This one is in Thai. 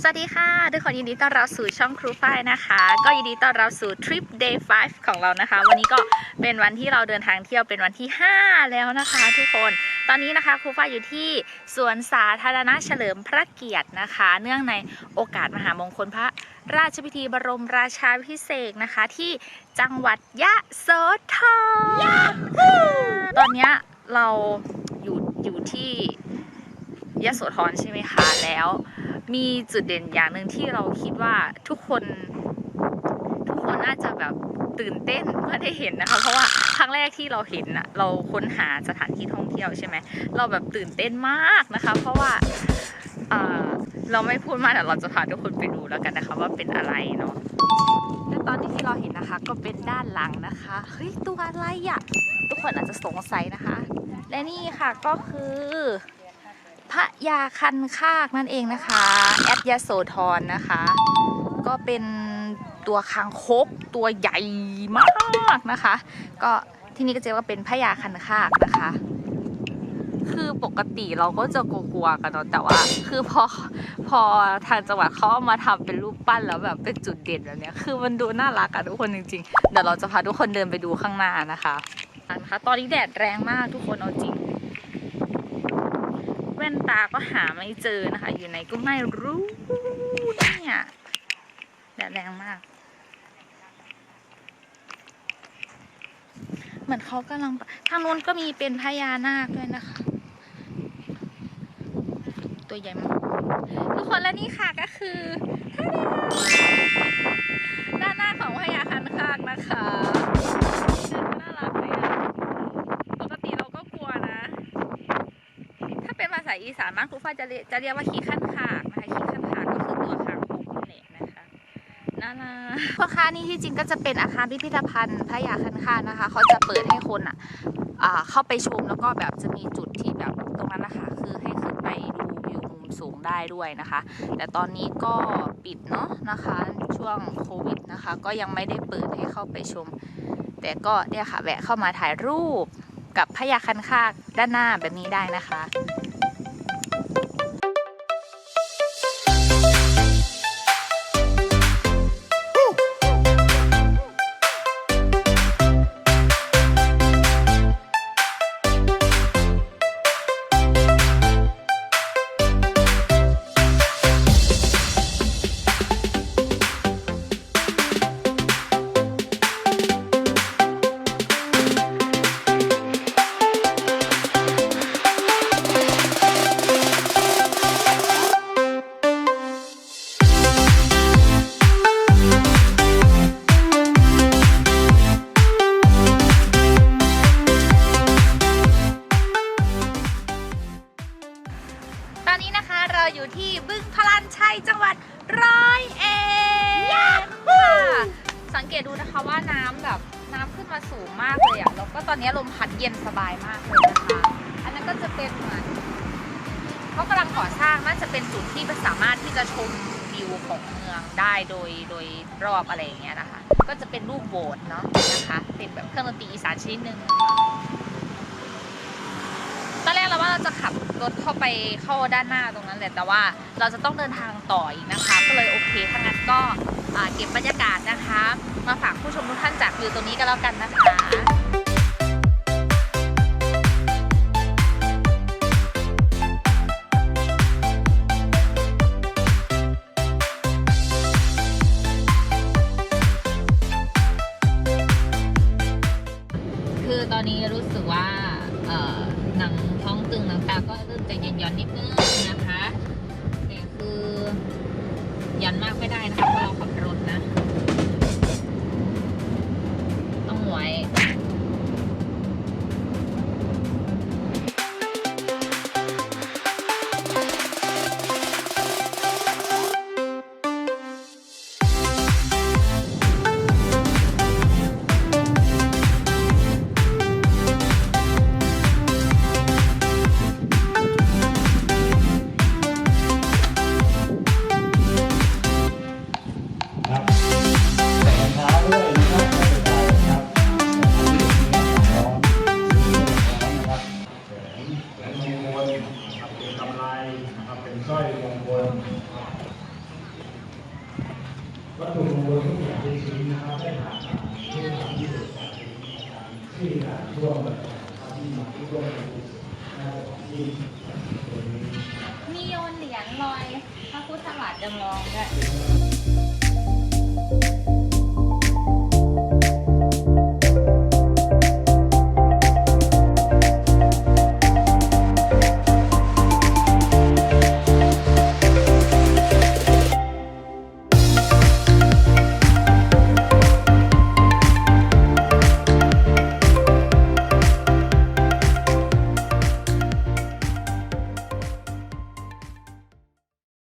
สวัสดีค่ะ ทุกคนยินดีต้อนรับสู่ช่องครูฝ้ายนะคะ ก็ยินดีต้อนรับสู่ทริป day 5 ของเรานะคะ วันนี้ก็เป็นวันที่เราเดินทางเที่ยวเป็นวันที่ 5 แล้วนะคะ ทุกคนตอนนี้นะคะครูฝ้ายอยู่ที่สวนสาธารณะเฉลิมพระเกียรตินะคะ เนื่องในโอกาสมหามงคลพระราชพิธีบรมราชาพิเศษนะคะ ที่จังหวัดยะโสธรตอนนี้เราอยู่อยู่ที่ยะโสธรใช่ไหมคะแล้ว มีจุดเด่นอย่างหนึ่งที่เราคิดว่าทุกคน ทุกคนน่าจะแบบตื่นเต้นเมื่อได้เห็นนะคะ เพราะว่าครั้งแรกที่เราเห็นน่ะเราค้นหาสถานที่ท่องเที่ยวใช่ไหมเราแบบตื่นเต้นมากนะคะ เพราะว่าเราไม่พูดมากแต่เราจะพาทุกคนไปดูแล้วกันนะคะ ว่าเป็นอะไรเนาะและตอนนี้ที่เราเห็นนะคะ ก็เป็นด้านหลังนะคะเฮ้ยตัวอะไรอะ่ะทุกคนอาจจะสงสัยนะคะ และนี่ค่ะก็คือ พระยาคันคากนั่นเองนะคะแอดยาโสธรนะคะ ก็เป็นตัวคางคกตัวใหญ่มากนะคะ ก็ที่นี่ก็จะเรียกว่าเป็นพระยาคันคากนะคะ คือปกติเราก็จะกลัวๆกันเนาะแต่ว่า คือพอพอทางจังหวัดเขาเอามาทำเป็นรูปปั้นแล้วแบบเป็นจุดเด่นแบบเนี้ยคือมันดูน่ารักอะทุกคนจริงๆเดี๋ยวเราจะพาทุกคนเดินไปดูข้างหน้านะคะนะคะตอนนี้แดดแรงมากทุกคนเอาจริง นตาก็หาไม่เจอนะคะ อยู่ไหนก็ไม่รู้เนี่ยแดดแรงมาก เหมือนเขากำลังทางโน้นก็มีเป็นพญานาคด้วยนะคะ ตัวใหญ่มาก ทุกคนและนี่ค่ะก็คือ อีสานบ้านครูฟ้าจะเรียจะเรียกว่าขี้ขั้นขากนะคะขี้ขั้นขากก็คือตัวขางคกนั่นะนะคะน่ารักพ่อค้านี่ที่จริงก็จะเป็นอาคารพิพิธภัณฑ์พระยาคันคากนะคะเขาจะเปิดให้คนอะอ่าเข้าไปชมแล้วก็แบบจะมีจุดที่แบบตรงนั้นนะคะคือให้ขึ้นไปดูวิวมุมสูงได้ด้วยนะคะ แต่ตอนนี้ก็ปิดเนาะนะคะช่วงโควิดนะคะ ก็ยังไม่ได้เปิดให้เข้าไปชม แต่ก็เนี่ยค่ะแวะเข้ามาถ่ายรูปกับพญาคันคากด้านหน้าแบบนี้ได้นะคะ ที่บึงพลันชัยจังหวัดร้อยเอ็ดค่ะสังเกตดูนะคะว่าน้ำแบบน้ำขึ้นมาสูงมากเลยอะแล้วก็ตอนนี้ลมพัดเย็นสบายมากเลยนะคะ อันนั้นก็จะเป็นเหมือนเขากำลังก่อสร้างน่าจะเป็นจุดที่สามารถที่จะชมวิวของเมืองได้โดยโดยรอบอะไรอย่างเงี้ยนะคะ ก็จะเป็นรูปโบสถ์เนาะนะคะ เป็นแบบเครื่องดนตรีอีสานชนิดหนึ่ง ตอนแรกเราว่าเราจะขับรถเข้าไปเข้าด้านหน้าตรงนั้นแหละแต่ว่าเราจะต้องเดินทางต่ออีกนะคะ ก็เลยโอเคถ้างั้นก็เก็บบรรยากาศนะคะ มาฝากผู้ชมทุกท่านจากวิวตรงนี้ก็แล้วกันนะคะคือตอนนี้รู้สึกว่า หนังท้องตึงหนังตาก็เริ่มจะเย็นย้อนนิดนึงนะคะแต่คือยันมากไม่ได้นะคะเพราะเราขับรถนะัตถุมงคลทุกอย่างที่ชิ้นะครับได้ผ่านที่ทำที่สุดที่การร่วมกันที่มาที่ร่วมที่มีโยนเหรียญลอยพระพุทธบาทจะลองด้วย